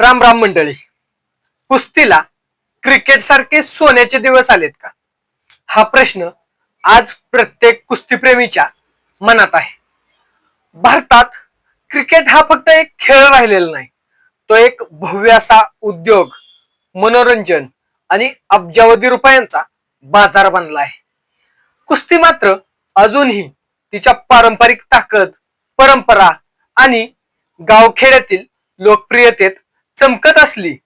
राम राम मंडळी. कुस्तीला क्रिकेट सारखे सोन्याचे दिवस आलेत का? हा प्रश्न आज प्रत्येक कुस्तीप्रेमीच्या मनात आहे. भारतात क्रिकेट हा फक्त एक खेळ राहिलेला नाही तो एक भव्य असा उद्योग मनोरंजन आणि अब्जावधी रुपयांचा बाजार बनला आहे. कुस्ती मात्र अजूनही तिच्या पारंपरिक ताकद परंपरा आणि गावखेड्यातील लोकप्रियतेत चमकत असली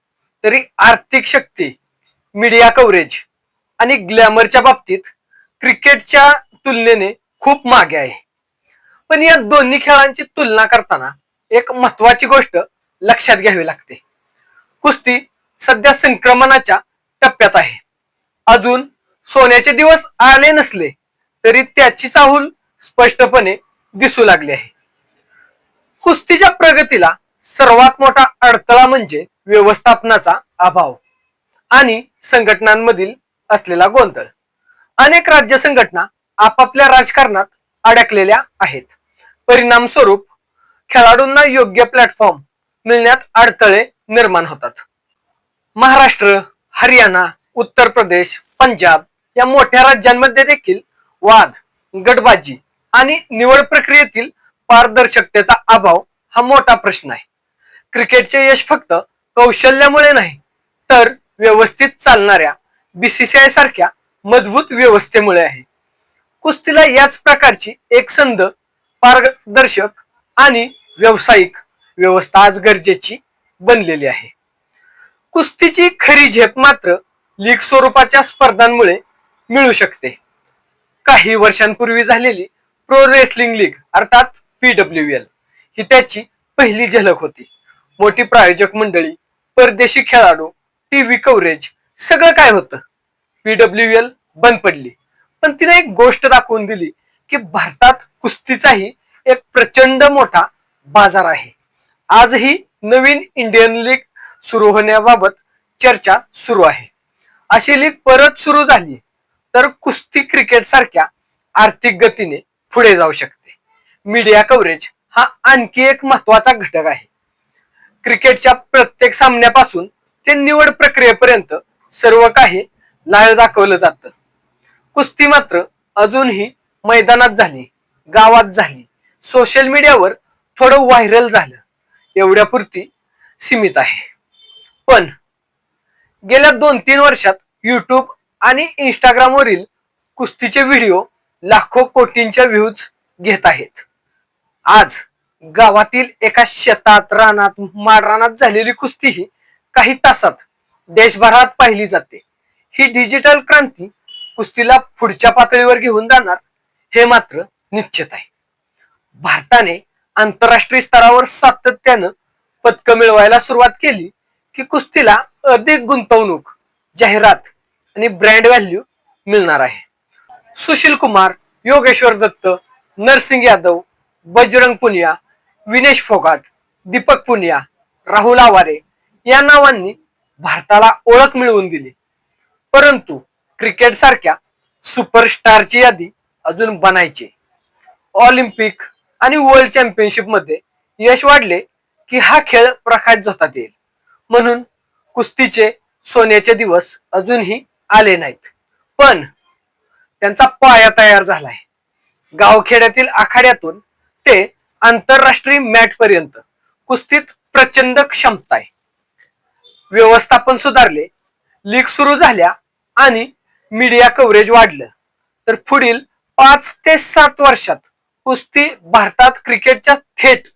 तरी आर्थिक शक्ती मीडिया कव्हरेज आणि ग्लॅमरच्या बाबतीत क्रिकेटच्या तुलनेने खूप मागे आहे. पण या दोन्ही खेळांची तुलना करताना एक महत्वाची गोष्ट लक्षात घ्यावी लागते. कुस्ती सध्या संक्रमणाच्या टप्प्यात आहे. अजून सोन्याचे दिवस आले नसले तरी त्याची चाहूल स्पष्टपणे दिसू लागली आहे. कुस्तीच्या प्रगतीला सर्वात मोठा अडथळा म्हणजे व्यवस्थापनाचा अभाव आणि संघटनांमधील असलेला गोंधळ. अनेक राज्य संघटना आपापल्या राजकारणात अडकलेल्या आहेत. परिणाम स्वरूप खेळाडूंना योग्य प्लॅटफॉर्म मिळण्यात अडथळे निर्माण होतात. महाराष्ट्र हरियाणा उत्तर प्रदेश पंजाब या मोठ्या राज्यांमध्ये देखील वाद गटबाजी आणि निवड प्रक्रियेतील पारदर्शकतेचा अभाव हा मोठा प्रश्न आहे. क्रिकेटचे यश फक्त कौशल्यामुळे नाही तर व्यवस्थित चालणाऱ्या बीसीसीआय सारख्या मजबूत व्यवस्थेमुळे आहे. कुस्तीला याच प्रकारची एक संध पारदर्शक आणि व्यावसायिक व्यवस्था आज गरजेची बनलेली आहे. कुस्तीची खरी झेप मात्र लीग स्वरूपाच्या स्पर्धांमुळे मिळू शकते. काही वर्षांपूर्वी झालेली प्रो रेसलिंग लीग अर्थात पीडब्ल्यू एल ही त्याची पहिली झलक होती. मोठी प्रायोजक मंडळी परदेशी खेळाडू टीव्ही कव्हरेज सगळं काय होतं? पीडब्ल्यू एल बंद पडली. पण तिने एक गोष्ट दाखवून दिली की भारतात कुस्तीचाही एक प्रचंड मोठा बाजार आहे. आजही नवीन इंडियन लीग सुरू होण्याबाबत चर्चा सुरू आहे. अशी लीग परत सुरू झाली तर कुस्ती क्रिकेट सारख्या आर्थिक गतीने पुढे जाऊ शकते. मीडिया कव्हरेज हा आणखी एक महत्त्वाचा घटक आहे. क्रिकेटच्या प्रत्येक सामन्यापासून ते निवड प्रक्रियेपर्यंत सर्व काही लाळ दाखवलं जातं. कुस्ती मात्र अजूनही मैदानात झाली गावात झाली. सोशल मीडियावर थोडं व्हायरल झालं. एवढ्यापुरती सीमित आहे. पण गेल्या दोन तीन वर्षात युट्यूब आणि इंस्टाग्रामवरील कुस्तीचे व्हिडिओ लाखो कोटींच्या व्ह्यूज घेत आहेत. आज गावातील एका शेतात रानात माडरानात झालेली कुस्ती ही काही तासात देशभरात पाहिली जाते. ही डिजिटल क्रांती कुस्तीला पुढच्या पातळीवर घेऊन जाणार हे मात्र निश्चित आहे. भारताने आंतरराष्ट्रीय स्तरावर सातत्यानं पदकं मिळवायला सुरुवात केली की कुस्तीला अधिक गुंतवणूक जाहिरात आणि ब्रँड व्हॅल्यू मिळणार आहे. सुशील कुमार योगेश्वर दत्त नरसिंग यादव बजरंग पुनिया विनेश फोगाट दीपक पुनिया राहुल आवारे या नावांनी भारताला ओळख मिळवून दिली. परंतु क्रिकेट सारख्या सुपरस्टारची यादी अजून बनायची. ऑलिम्पिक आणि वर्ल्ड चॅम्पियनशिपमध्ये यश वाढले की हा खेळ प्रकाश झोतात येईल. म्हणून कुस्तीचे सोन्याचे दिवस अजूनही आले नाहीत. पण त्यांचा पाया तयार झालाय. गावखेड्यातील आखाड्यातून ते आंतरराष्ट्रीय मॅट पर्यंत कुस्तीत प्रचंड क्षमता आहे. व्यवस्थापन सुधारले लीग सुरू झाल्या आणि मीडिया कव्हरेज वाढलं. तर पुढील पाच ते सात वर्षात कुस्ती भारतात क्रिकेटच्या थेट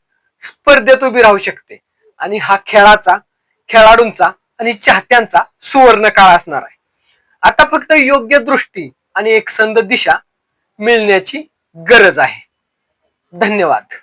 स्पर्धेत उभी राहू शकते आणि हा खेळाचा खेळाडूंचा आणि चाहत्यांचा सुवर्ण काळ असणार आहे. आता फक्त योग्य दृष्टी आणि एकसंध दिशा मिळण्याची गरज आहे. धन्यवाद.